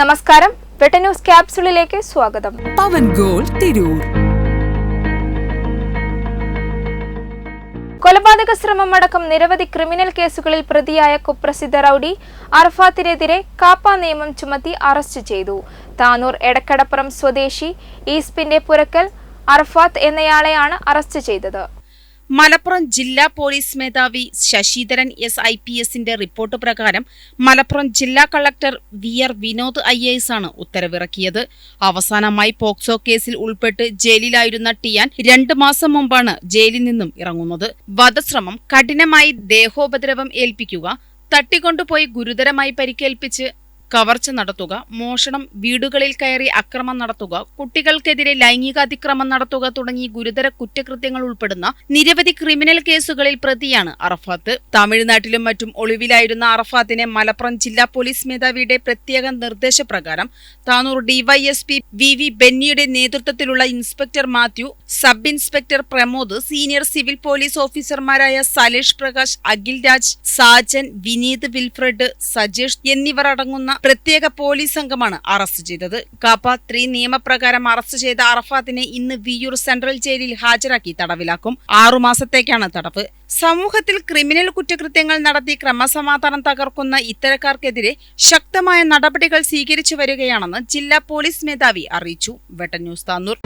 നമസ്കാരം. വെട്ട ന്യൂസ് ക്യാപ്സുളിലേക്ക് സ്വാഗതം. പവൻ ഗോൾ തിരൂർ. കൊലപാതക ശ്രമം അടക്കം നിരവധി ക്രിമിനൽ കേസുകളിൽ പ്രതിയായ കുപ്രസിദ്ധ റൌഡി അർഫാത്തിനെതിരെ കാപ്പ നിയമം ചുമത്തി അറസ്റ്റ് ചെയ്തു. താനൂർ എടക്കടപ്പുറം സ്വദേശി ഈസ്പിന്റെ പുരക്കൽ അർഫാത്ത് എന്നയാളെയാണ് അറസ്റ്റ് ചെയ്തത്. മലപ്പുറം ജില്ലാ പോലീസ് മേധാവി ശശിധരൻ എസ് ഐ പി എസിന്റെ റിപ്പോർട്ട് പ്രകാരം മലപ്പുറം ജില്ലാ collector V R Vinod I S ആണ് ഉത്തരവിറക്കിയത്. അവസാനമായി പോക്സോ കേസിൽ ഉൾപ്പെട്ട് ജയിലിലായിരുന്ന ടിയാൻ രണ്ട് മാസം മുമ്പാണ് ജയിലിൽ നിന്നും ഇറങ്ങുന്നത്. വധശ്രമം കഠിനമായി ദേഹോപദ്രവം ഏൽപ്പിക്കുക തട്ടിക്കൊണ്ടുപോയി ഗുരുതരമായി പരിക്കേൽപ്പിച്ച് കവർച്ച നടത്തുക മോഷണം വീടുകളിൽ കയറി അക്രമം നടത്തുക കുട്ടികൾക്കെതിരെ ലൈംഗികാതിക്രമം നടത്തുക തുടങ്ങി ഗുരുതര കുറ്റകൃത്യങ്ങൾ ഉൾപ്പെടുന്ന നിരവധി ക്രിമിനൽ കേസുകളിൽ പ്രതിയാണ് അറഫാത്ത്. തമിഴ്നാട്ടിലും മറ്റും ഒളിവിലായിരുന്ന അറഫാത്തിനെ മലപ്പുറം ജില്ലാ പോലീസ് മേധാവിയുടെ പ്രത്യേക നിർദ്ദേശപ്രകാരം താനൂർ ഡിവൈഎസ്പി വി വി ബെന്നിയുടെ നേതൃത്വത്തിലുള്ള inspector Mathew sub inspector Pramod senior civil police ഓഫീസർമാരായ സലേഷ് പ്രകാശ് അഖിൽ രാജ് സാജൻ വിനീത് വിൽഫ്രഡ് സജേഷ് എന്നിവർ അടങ്ങുന്ന പ്രത്യേക പോലീസ് സംഘമാണ് അറസ്റ്റ് ചെയ്തത്. കാപ്പ ത്രീ നിയമപ്രകാരം അറസ്റ്റ് ചെയ്ത അറഫാത്തിനെ ഇന്ന് വിയൂർ സെൻട്രൽ ജയിലിൽ ഹാജരാക്കി തടവിലാക്കും. ആറുമാസത്തേക്കാണ് തടവ്. സമൂഹത്തിൽ ക്രിമിനൽ കുറ്റകൃത്യങ്ങൾ നടത്തി ക്രമസമാധാനം തകർക്കുന്ന ഇത്തരക്കാർക്കെതിരെ ശക്തമായ നടപടികൾ സ്വീകരിച്ചു വരികയാണെന്ന് ജില്ലാ പോലീസ് മേധാവി അറിയിച്ചു. വെട്ടന്യൂസ് താന്നൂർ.